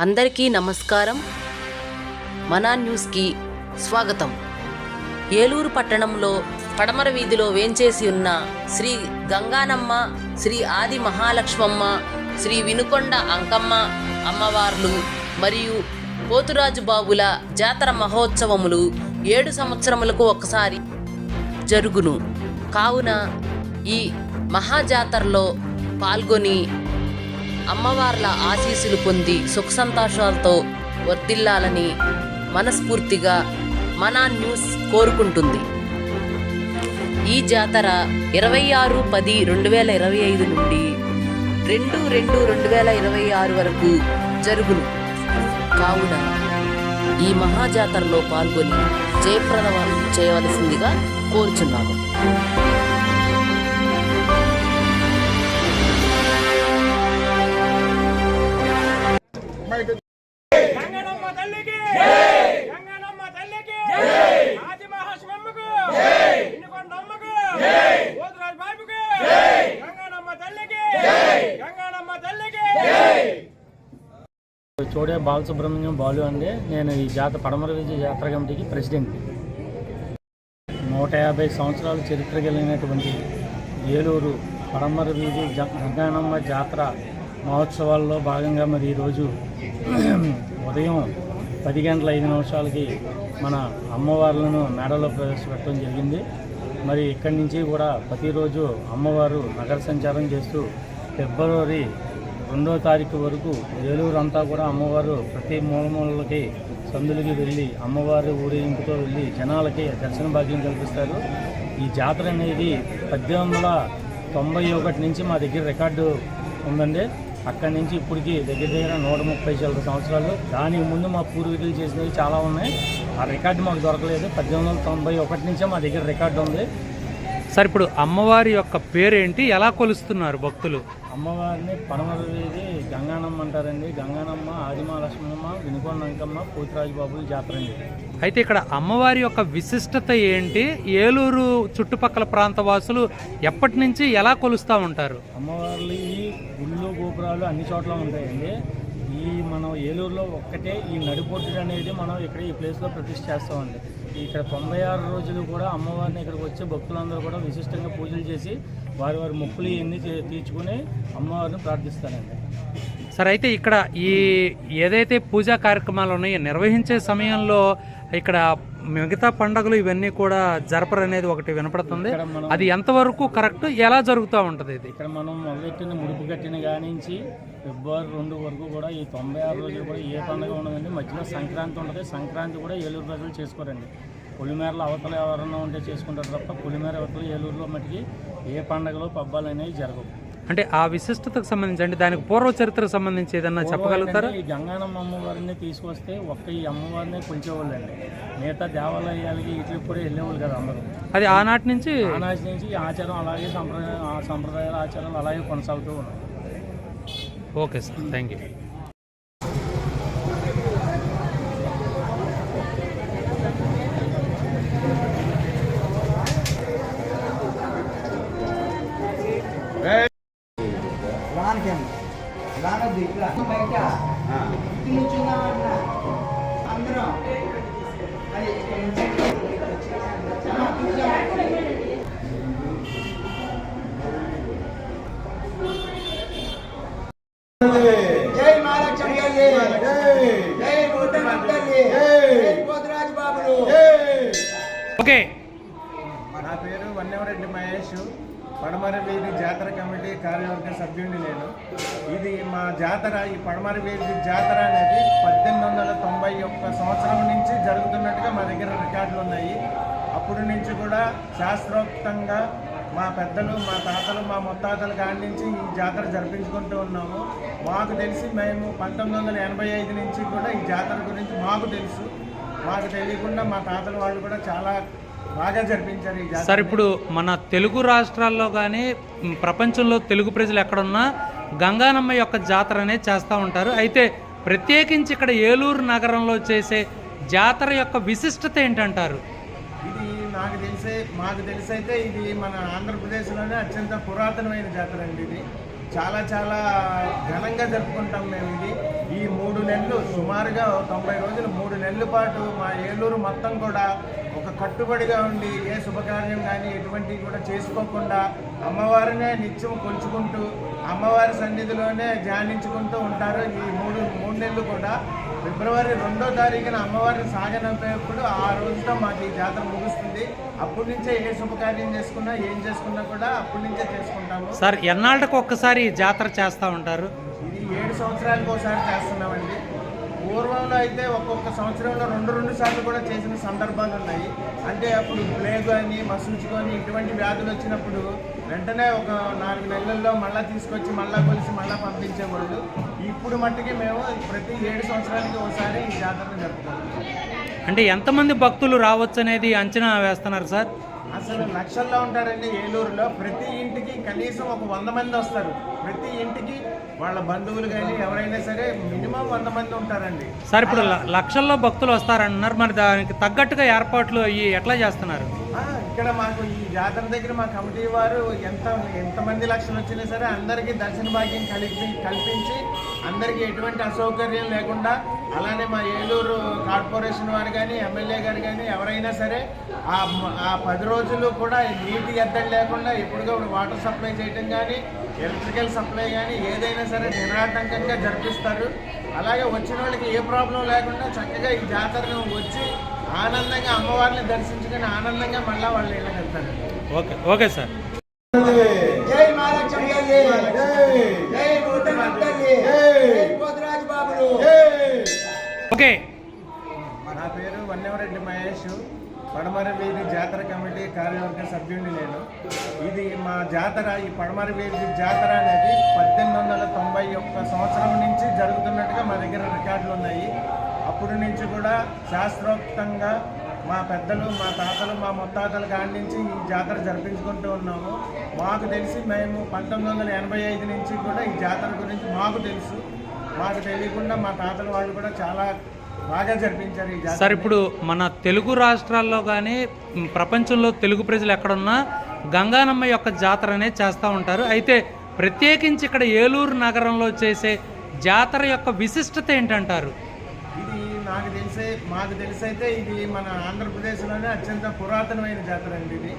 అందరికీ నమస్కారం. మనా న్యూస్కి స్వాగతం. ఏలూరు పట్టణంలో పడమర వీధిలో వేంచేసి ఉన్న శ్రీ గంగానమ్మ శ్రీ ఆది మహాలక్ష్మమ్మ శ్రీ వినుకొండ అంకమ్మ అమ్మవార్లు మరియు పోతురాజు బాబుల జాతర మహోత్సవములు ఏడు సంవత్సరములకు ఒకసారి జరుగును. కావున ఈ మహాజాతరలో పాల్గొని అమ్మవార్ల ఆశీస్సులు పొంది సుఖ సంతోషాలతో వర్తిల్లాలని మనస్ఫూర్తిగా మన న్యూస్ కోరుకుంటుంది. ఈ జాతర ఇరవై ఆరు పది రెండు వేల ఇరవై ఐదు నుండి రెండు రెండు రెండు వేల ఇరవై ఆరు వరకు జరుగును. కావున ఈ మహాజాతరలో పాల్గొని జయప్రదం చేయవలసిందిగా కోరుచున్నాను. చోడే బాలసుబ్రహ్మణ్యం బాలు అండి నేను ఈ జాతర పడమర విజయ జాతర కమిటీకి ప్రెసిడెంట్. నూట యాభై సంవత్సరాల చరిత్ర కలిగినటువంటి ఏలూరు పడమర వీధి జ- గంగానమ్మ జాతర మహోత్సవాల్లో భాగంగా మరి ఈరోజు ఉదయం పది గంటల ఐదు నిమిషాలకి మన అమ్మవార్లను మేడలో ప్రవేశపెట్టడం జరిగింది. మరి ఇక్కడి నుంచి కూడా ప్రతిరోజు అమ్మవారు నగర సంచారం చేస్తూ ఫిబ్రవరి రెండో తారీఖు వరకు ఏలూరు అంతా కూడా అమ్మవారు ప్రతి మూలమూలకి సందులకి వెళ్ళి అమ్మవారి ఊరేగింపుతో వెళ్ళి జనాలకి దర్శన భాగ్యం కల్పిస్తారు. ఈ జాతర అనేది పద్దెనిమిది వందల తొంభై ఒకటి నుంచి మా దగ్గర రికార్డు ఉందండి. అక్కడి నుంచి ఇప్పటికి దగ్గర దగ్గర నూట ముప్పై చిల్లర సంవత్సరాలు. దానికి ముందు మా పూర్వీకులు చేసినవి చాలా ఉన్నాయి. ఆ రికార్డు మాకు దొరకలేదు. పద్దెనిమిది వందల తొంభై ఒకటి నుంచే మా దగ్గర రికార్డు ఉంది. సార్ ఇప్పుడు అమ్మవారి యొక్క పేరేంటి? ఎలా కొలుస్తున్నారు భక్తులు? అమ్మవారిని పడమర వీధి గంగానమ్మ అంటారండి. గంగానమ్మ ఆదిమహాలక్ష్మమ్మ వినుకొండ అంకమ్మ పోతురాజు బాబుల జాతర అండి. అయితే ఇక్కడ అమ్మవారి యొక్క విశిష్టత ఏంటి? ఏలూరు చుట్టుపక్కల ప్రాంత వాసులు ఎప్పటి నుంచి ఎలా కొలుస్తూ ఉంటారు? అమ్మవార్లు ఈ గుళ్ళు గోపురాలు అన్ని చోట్ల ఉంటాయండి. ఈ మనం ఏలూరులో ఒక్కటే ఈ నడిపొట్టుడు అనేది మనం ఇక్కడ ఈ ప్లేస్లో ప్రతిష్ఠ చేస్తామండి. ఇక్కడ తొంభై ఆరు రోజులు కూడా అమ్మవారిని ఇక్కడికి వచ్చే భక్తులందరూ కూడా విశిష్టంగా పూజలు చేసి వారి వారి మొక్కులు ఇవన్నీ తీర్చుకుని అమ్మవారిని ప్రార్థిస్తారండి సార్ అయితే ఇక్కడ ఈ ఏదైతే పూజా కార్యక్రమాలు ఉన్నాయో నిర్వహించే సమయంలో ఇక్కడ మిగతా పండుగలు ఇవన్నీ కూడా జరపరు అనేది ఒకటి వినపడుతుంది. అది ఎంతవరకు కరెక్ట్ ఎలా జరుగుతూ ఉంటుంది ఇది? ఇక్కడ మనం మొదలెట్టిన ముడుపు కట్టిన కానించి ఫిబ్రవరి రెండు వరకు కూడా ఈ తొంభై ఆరు రోజులు కూడా ఏ పండుగ ఉండదండి. మధ్యలో సంక్రాంతి ఉంటుంది. సంక్రాంతి కూడా ఏలూరు ప్రజలు చేసుకోరండి. పులిమేరలో అవతల ఎవరన్నా ఉంటే చేసుకుంటారు తప్ప పులిమేర అవతల ఏలూరులో మటుకి ఏ పండుగలు పబ్బాలు అనేవి జరగవు. అంటే ఆ విశిష్టతకు సంబంధించి అంటే దానికి పూర్వ చరిత్రకు సంబంధించి ఏదన్నా చెప్పగలుగుతారా? ఈ గంగానమ్మ అమ్మవారిని తీసుకొస్తే ఒక్క ఈ అమ్మవారిని కొలిచేవాళ్ళండి మిగతా దేవాలయాలకి ఇట్లకి కూడా వెళ్ళేవాళ్ళు కదా అందరూ. అది ఆనాటి నుంచి ఆనాటి నుంచి ఈ ఆచారం అలాగే సంప్రదాయ ఆ సంప్రదాయాల ఆచారాలు అలాగే కొనసాగుతూ ఉన్నాయి. Okay sir thank you okay. నా పేరు వన్నెవరెడ్డి మహేష్. పడమరవీధి జాతర కమిటీ కార్యవర్గ సభ్యుడిని నేను. ఇది మా జాతర ఈ పడమరవీధి జాతర అనేది పద్దెనిమిది వందల తొంభై ఒక్క సంవత్సరం నుంచి జరుగుతున్నట్టుగా మా దగ్గర రికార్డులు ఉన్నాయి. అప్పటి నుంచి కూడా శాస్త్రోక్తంగా మా పెద్దలు మా తాతలు మా ముత్తాతల కాడి నుంచి ఈ జాతర జరిపించుకుంటూ ఉన్నాము. మాకు తెలిసి మేము పంతొమ్మిది వందల ఎనభై ఐదు నుంచి కూడా ఈ జాతర గురించి మాకు తెలుసు. మాకు తెలియకుండా మా తాతల వాళ్ళు కూడా చాలా బాగా జరిపించారు ఈ జాతర సార్ ఇప్పుడు మన తెలుగు రాష్ట్రాల్లో కానీ ప్రపంచంలో తెలుగు ప్రజలు ఎక్కడున్నా గంగానమ్మ యొక్క జాతర అనేది చేస్తూ ఉంటారు. అయితే ప్రత్యేకించి ఇక్కడ ఏలూరు నగరంలో చేసే జాతర యొక్క విశిష్టత ఏంటంటారు? ఇది నాకు తెలిసే మాకు తెలిసైతే ఇది మన ఆంధ్రప్రదేశ్లోనే అత్యంత పురాతనమైన జాతర అండి ఇది. చాలా చాలా ఘనంగా జరుపుకుంటాం మేము ఇది. ఈ మూడు నెలలు సుమారుగా తొంభై రోజులు మూడు నెలల పాటు మా ఏలూరు మొత్తం కూడా ఒక కట్టుబడిగా ఉండి ఏ శుభకార్యం కానీ ఎటువంటివి కూడా చేసుకోకుండా అమ్మవారినే నిత్యం కొలుచుకుంటూ అమ్మవారి సన్నిధిలోనే ధ్యానించుకుంటూ ఉంటారు ఈ మూడు మూడు నెలలు కూడా. ఫిబ్రవరి రెండో తారీఖున అమ్మవారిని సాగనంపేటప్పుడు ఆ రోజుతో మాకు ఈ జాతర ముగుస్తుంది. అప్పటి నుంచే ఏ శుభకార్యం చేసుకున్నా ఏం చేసుకున్నా కూడా అప్పటి నుంచే చేసుకుంటాము. సార్ ఎన్నాళ్ళకు ఒక్కసారి జాతర చేస్తూ ఉంటారు? ఇది ఏడు సంవత్సరాలకు ఒకసారి చేస్తున్నామండి. పూర్వంలో అయితే ఒక్కొక్క సంవత్సరంలో రెండు రెండు సార్లు కూడా చేసిన సందర్భాలు ఉన్నాయి. అంటే అప్పుడు ప్లేగ్ అని మసుల్చుకొని ఇటువంటి వ్యాధులు వచ్చినప్పుడు వెంటనే ఒక నాలుగు నెలల్లో మళ్ళీ తీసుకొచ్చి మళ్ళా కొలిసి మళ్ళీ పంపించేవాళ్ళు. ఇప్పుడు మట్టుకి మేము ప్రతి ఏడు సంవత్సరాలకి ఒకసారి ఈ జాతరను జరుపుకుంటాం అంటే ఎంతమంది భక్తులు రావచ్చు అనేది అంచనా వేస్తున్నారు సార్? అసలు లక్షల్లో ఉంటారండి ఏలూరులో. ప్రతి ఇంటికి కనీసం ఒక వంద మంది వస్తారు. ప్రతి ఇంటికి వాళ్ళ బంధువులు కానీ ఎవరైనా సరే మినిమం వంద మంది ఉంటారండి. సార్ ఇప్పుడు లక్షల్లో భక్తులు వస్తారంటున్నారు మరి దానికి తగ్గట్టుగా ఏర్పాట్లు అయ్యి ఎట్లా చేస్తున్నారు? ఇక్కడ మాకు ఈ జాతర దగ్గర మా కమిటీ వారు ఎంత ఎంతమంది లక్షలు వచ్చినా సరే అందరికీ దర్శన భాగ్యం కలిపి కల్పించి అందరికీ ఎటువంటి అసౌకర్యం లేకుండా అలానే మా ఏలూరు కార్పొరేషన్ వారు కానీ ఎమ్మెల్యే గారు కానీ ఎవరైనా సరే ఆ ఆ పది రోజులు కూడా నీటి ఎద్దడి లేకుండా ఎప్పుడుగా వాటర్ సప్లై చేయటం కానీ ఎలక్ట్రికల్ సప్లై కానీ ఏదైనా సరే నిరాటంకంగా జరిపిస్తారు. అలాగే వచ్చిన వాళ్ళకి ఏ ప్రాబ్లం లేకుండా చక్కగా ఈ జాతరను వచ్చి ఆనందంగా అమ్మవారిని దర్శించుకొని ఆనందంగా మళ్ళీ వాళ్ళ ఇళ్ళకి వెళ్తారు. Okay okay sir. Jai Mahalakshmi Jai Poturaju బాబులు. ఓకే. నా పేరు వన్నెవరెడ్డి మహేష్. పడమర వీధి జాతర కమిటీ కార్యవర్గ సభ్యుడిని నేను. ఇది మా జాతర ఈ పడమర వీధి జాతర అనేది పద్దెనిమిది వందల తొంభై ఒక్క సంవత్సరం నుంచి జరుగుతున్నట్టుగా మా దగ్గర రికార్డులు ఉన్నాయి. అప్పటి నుంచి కూడా శాస్త్రోక్తంగా మా పెద్దలు మా తాతలు మా ముత్తాతల కాడి నుంచి ఈ జాతర జరిపించుకుంటూ ఉన్నాము. మాకు తెలిసి మేము పంతొమ్మిది వందల ఎనభై ఐదు నుంచి కూడా ఈ జాతర గురించి మాకు తెలుసు. మాకు తెలియకుండా మా తాతలు వాళ్ళు కూడా చాలా బాగా జరిపించారు ఈ జాతర సార్ ఇప్పుడు మన తెలుగు రాష్ట్రాల్లో కానీ ప్రపంచంలో తెలుగు ప్రజలు ఎక్కడున్నా గంగానమ్మ యొక్క జాతర అనేది చేస్తూ ఉంటారు. అయితే ప్రత్యేకించి ఇక్కడ ఏలూరు నగరంలో చేసే జాతర యొక్క విశిష్టత ఏంటంటారు? మాకు తెలిసే మాకు తెలిసైతే ఇది మన ఆంధ్రప్రదేశ్లోనే అత్యంత పురాతనమైన జాతర అండి ఇది.